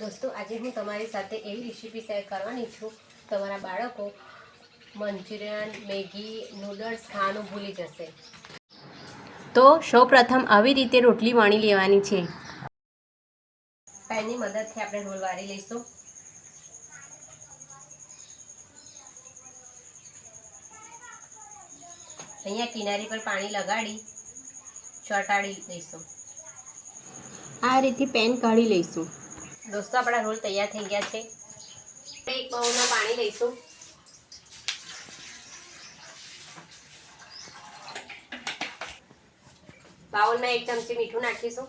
દોસ્તો આજે હું તમારી સાથે એવી રેસીપી શેર કરવાની છું. તમારા બાળકો મંચુરિયન મેગી નૂડલ્સ ખાવાનું ભૂલી જશે. તો સૌપ્રથમ આવી રીતે રોટલી વણી લેવાની છે. પેનની મદદથી આપણે રોલ વાળી લઈશું. અહીંયા કિનારી પર પાણી લગાડી ચોટાડી લઈશું આ રીતે પેન કાઢી લઈશું. દોસ્તો, આપણા રોલ તૈયાર થઈ ગયા છે. એક બાઉલમાં પાણી લઈશું. બાઉલમાં એક ચમચી મીઠું નાખીશું.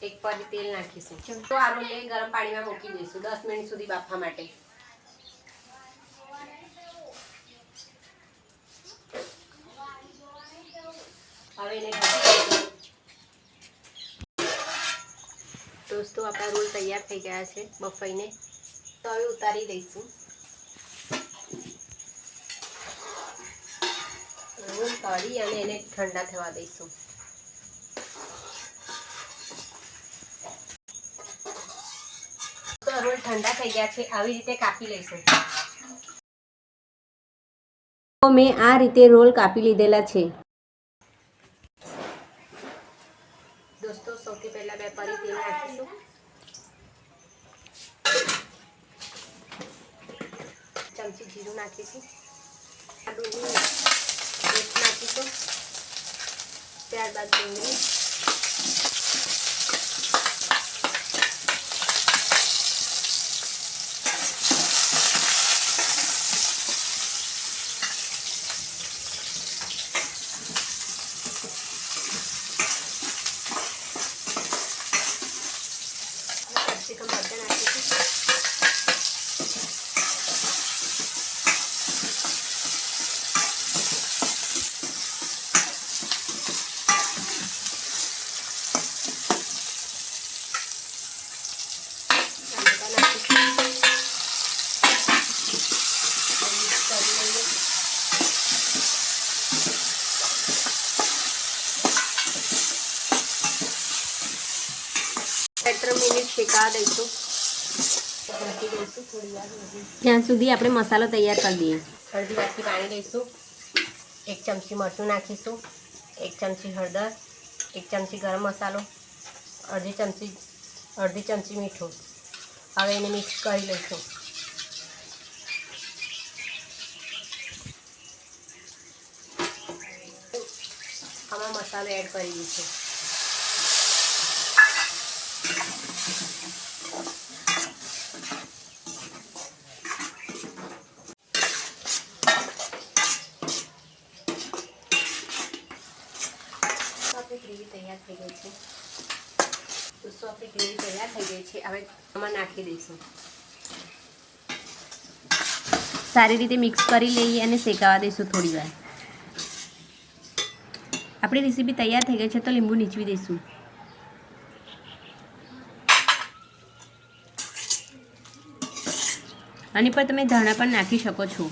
એક પરી તેલ નાખીશું. તો આ રોલ ગરમ પાણીમાં મૂકી દઈશું દસ મિનિટ સુધી બાફવા માટે હવે એને ઢાંકી દઈશું. દોસ્તો, આપણા રોલ તૈયાર થઈ ગયા છે બફાઈને તો હવે ઉતારી દઈશું. રોલ કાઢી અને એને ઠંડા થવા દઈશું. તો રોલ ઠંડા થઈ ગયા છે, આવી રીતે કાપી લઈશું. મેં આ રીતે રોલ કાપી લીધેલા છે. દોસ્તો, સૌથી પહેલા બે પરી તેલ નાખીશું. ચમચી જીરું નાખીશું. આદુની પેસ્ટ નાખીશું. ત્યારબાદ ડુંગળી. મિનિટ શેકાવા દઈશું ઢાંકી દઈશું થોડી વાર સુધી. ત્યાં સુધી આપણે મસાલો તૈયાર કરી દઈએ. અડધી વાટકી પાણી લઈશું એક ચમચી મરચું નાખીશું એક ચમચી હળદર એક ચમચી ગરમ મસાલો અડધી ચમચી અડધી ચમચી મીઠું. હવે એને મિક્સ કરી લઈશું. આમાં મસાલો એડ કરી દઈશું. આપણી ગ્રેવી તૈયાર થઈ ગઈ છે. આપણી ગ્રેવી તૈયાર થઈ ગઈ છે, હવે આમાં નાખી દઈશું. સારી રીતે મિક્સ કરી લઈએ અને શેકાવા દઈશું થોડી વાર. આપણી રેસીપી તૈયાર થઈ ગઈ છે, તો લીંબુ નીચવી દઈશું. આની પર તમે ધાણા પણ નાખી શકો છો.